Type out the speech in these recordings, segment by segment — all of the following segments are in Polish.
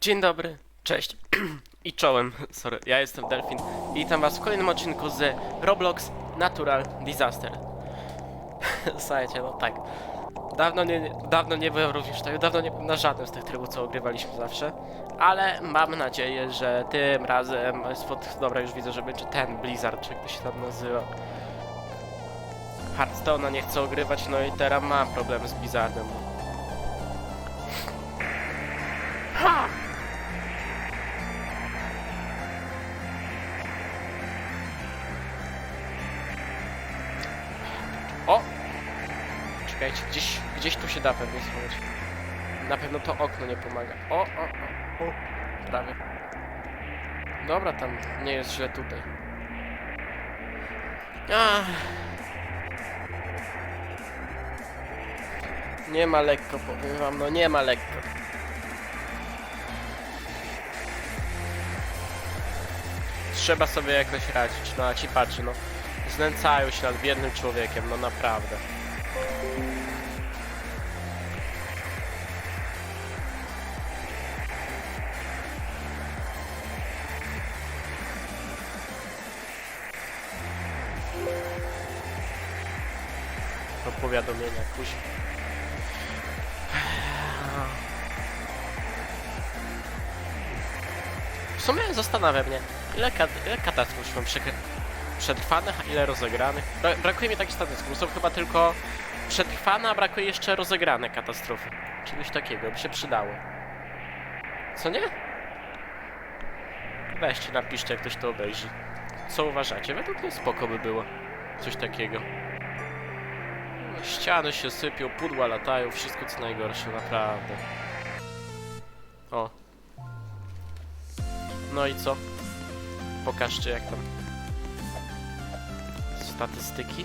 Dzień dobry, cześć i czołem, sorry, ja jestem Delfin i witam was w kolejnym odcinku z Roblox Natural Disaster. Słuchajcie, no tak, dawno nie, dawno nie byłem również tak, dawno nie byłem na żadnym z tych trybów, co ogrywaliśmy zawsze, ale mam nadzieję, że tym razem, dobra, już widzę, że będzie ten Blizzard, czy jak to się tam nazywa. Hearthstone'a nie chcę ogrywać, no i teraz mam problem z Blizzardem. O! Czekajcie, gdzieś, gdzieś tu się da pewnie schować. Na pewno to okno nie pomaga. O, o, o, o. Prawie. Dobra, tam nie jest źle tutaj. Ach. Nie ma lekko, powiem wam, no nie ma lekko. Trzeba sobie jakoś radzić, no a ci patrzy, no. Znęcają się nad biednym człowiekiem, no naprawdę. To powiadomienia, kuźwa. W sumie zastanawia mnie, ile, kat ile katastrof mam przekry- przetrwanych, a ile rozegranych. Bra brakuje mi takich statystyk, są chyba tylko przetrwane, a brakuje jeszcze rozegrane katastrofy. Czegoś takiego by się przydało. Co nie? Weźcie, napiszcie, jak ktoś to obejrzy. Co uważacie? Według mnie spoko by było. Coś takiego. Ściany się sypią, pudła latają, wszystko co najgorsze, naprawdę. O. No i co? Pokażcie jak tam. Statystyki.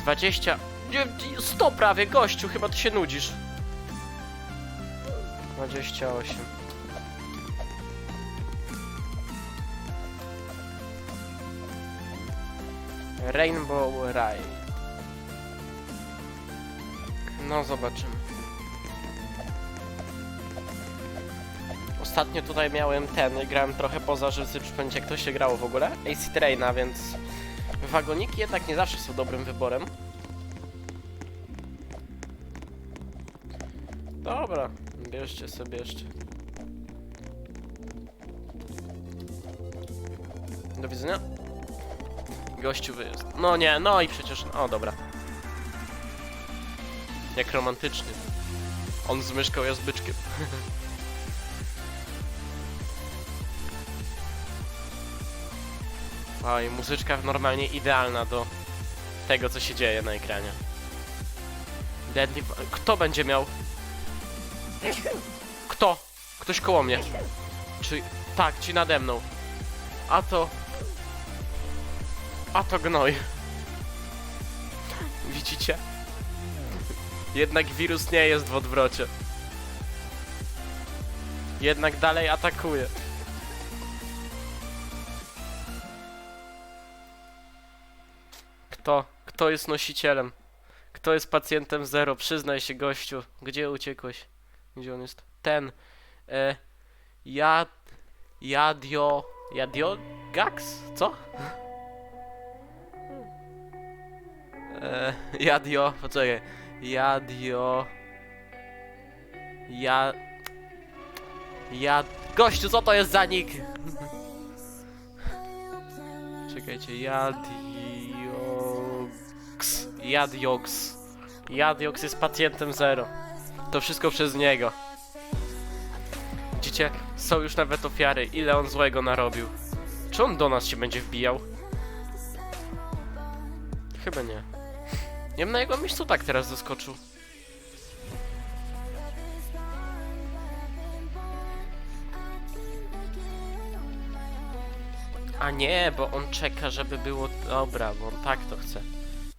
20. Nie, 100 prawie, gościu, chyba ty się nudzisz. 28. Rainbow Ride. No, zobaczymy. Ostatnio tutaj miałem ten, grałem trochę poza, żeby sobie przypomnieć jak to się grało w ogóle. AC Traina, więc wagoniki jednak nie zawsze są dobrym wyborem. Dobra, bierzcie sobie jeszcze. Do widzenia. Gościu wyjazd. No nie, no i przecież... O, dobra. Jak romantyczny. On z myszką, ja z byczkiem. Oj, muzyczka normalnie idealna do tego, co się dzieje na ekranie. Deadly... Kto będzie miał? Kto? Ktoś koło mnie. Czy... Tak, ci nade mną. A to... A to gnoj. Widzicie? Jednak wirus nie jest w odwrocie. Jednak dalej atakuje. Kto? Kto jest nosicielem? Kto jest pacjentem zero? Przyznaj się, gościu. Gdzie uciekłeś? Gdzie on jest? Ten. E, jad... Jadio... Jadio... Gax? Co? E, jadio... Poczekaj. Jadio... Ja... Ja... Gościu, co to jest za nick? Czekajcie, Jadiox... Jadiox... Jadiox jest pacjentem zero. To wszystko przez niego. Widzicie? Są już nawet ofiary. Ile on złego narobił. Czy on do nas się będzie wbijał? Chyba nie. Ja bym na jego miejscu tak teraz zaskoczył. A nie, bo on czeka, żeby było... Dobra, bo on tak to chce.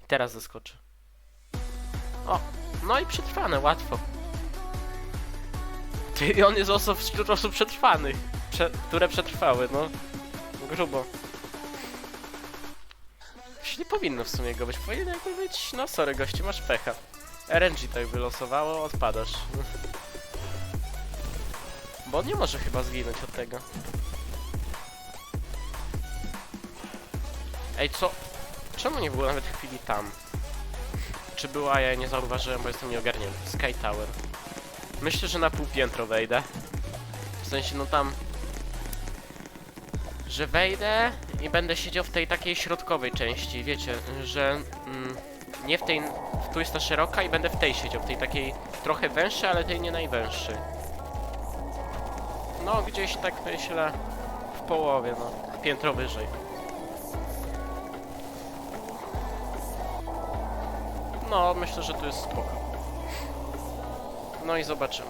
Teraz zaskoczy. O, no i przetrwane, łatwo. Ty, on jest osób, wśród osób przetrwanych, prze, które przetrwały, no. Grubo. Nie powinno w sumie go być, powinno jakby być, no sorry gości, masz pecha. RNG tak wylosowało, odpadasz. Bo on nie może chyba zginąć od tego. Ej, co? Czemu nie było nawet chwili tam? Czy była, ja nie zauważyłem, bo jestem nieogarnięty. Sky Tower. Myślę, że na pół piętro wejdę. W sensie, no tam... Że wejdę i będę siedział w tej takiej środkowej części, wiecie, że... Mm, nie w tej... Tu jest ta szeroka i będę w tej siedział, w tej takiej trochę węższej, ale tej nie najwęższej. No, gdzieś tak myślę w połowie, no. Piętro wyżej. No, myślę, że to jest spoko. No i zobaczymy.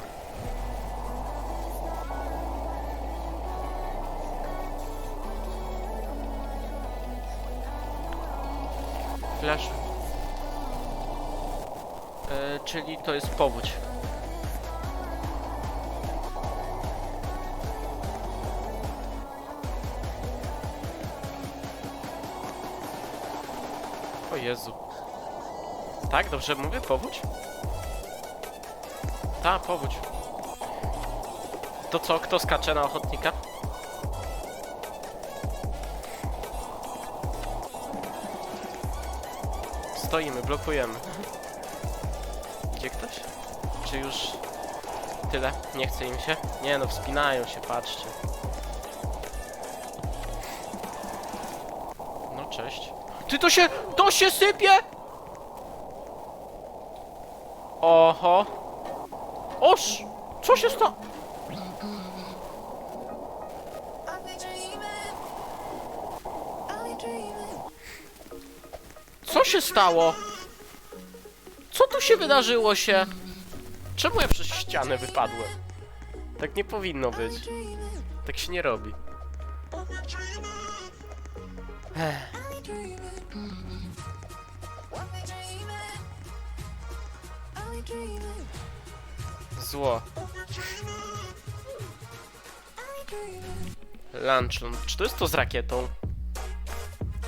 Flash. E, czyli to jest powódź. O Jezu. Tak, dobrze mówię? Powódź? Ta, powódź. To co, kto skacze na ochotnika? Stoimy, blokujemy. Gdzie ktoś? Czy już tyle? Nie chce im się? Nie no, wspinają się, patrzcie. No cześć. Ty to się, to się sypie! Oho. Oż! Co się stało? Co się stało? Co tu się wydarzyło się? Czemu ja przez ścianę wypadłem? Tak nie powinno być. Tak się nie robi. Ech, zło. Lunchroom. Czy to jest to z rakietą?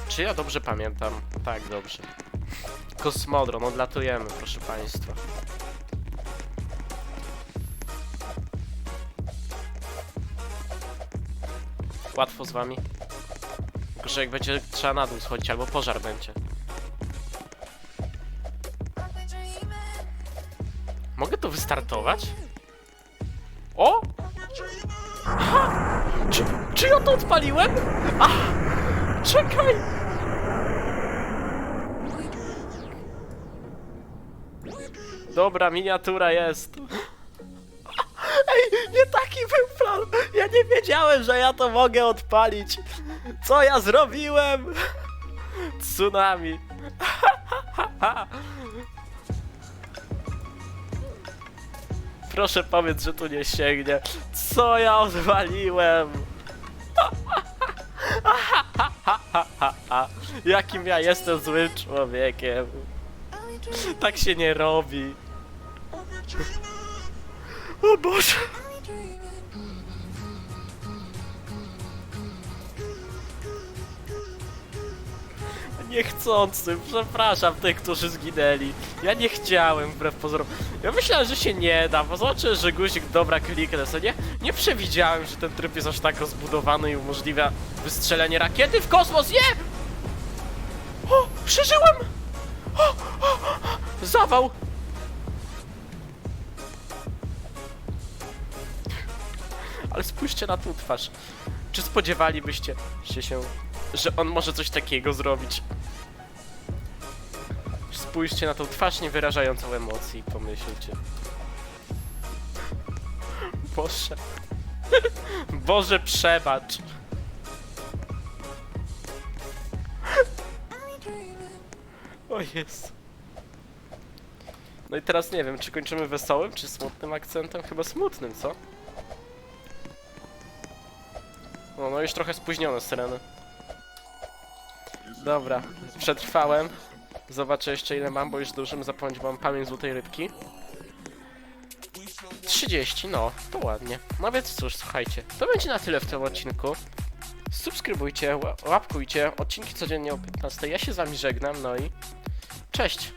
Czy ja dobrze pamiętam? Tak, dobrze. Kosmodron, odlatujemy, proszę państwa. Łatwo z wami. Tylko, że jak będzie trzeba na dół schodzić, albo pożar będzie. Wystartować? O! Aha! Czy, czy ja to odpaliłem? Czekaj! Dobra, miniatura jest. Ej, nie taki był plan. Ja nie wiedziałem, że ja to mogę odpalić. Co ja zrobiłem? Tsunami. Proszę powiedz, że tu nie sięgnie. Co ja odwaliłem? Jakim ja jestem złym człowiekiem. Tak się nie robi. O Boże. I've been dreaming. Niechcący, przepraszam tych, którzy zginęli. Ja nie chciałem, wbrew pozorom. Ja myślałem, że się nie da, bo zobaczę, że guzik dobra kliknę sobie. Nie, nie przewidziałem, że ten tryb jest aż tak rozbudowany i umożliwia wystrzelenie rakiety w kosmos. Nie! O, przeżyłem! O, o, o, zawał! Ale spójrzcie na tą twarz. Czy spodziewalibyście się, że on może coś takiego zrobić? Spójrzcie na tą twarz niewyrażającą emocji i pomyślcie. Boże. Boże, przebacz. O jest. No i teraz nie wiem, czy kończymy wesołym, czy smutnym akcentem? Chyba smutnym, co? O, no już trochę spóźnione syreny. Dobra, przetrwałem. Zobaczę jeszcze ile mam, bo już dużym zapomnieć, bo mam pamięć złotej rybki. 30, no, to ładnie. No więc cóż, słuchajcie, to będzie na tyle w tym odcinku. Subskrybujcie, ła- łapkujcie, odcinki codziennie o 15. Ja się z wami żegnam, no i cześć!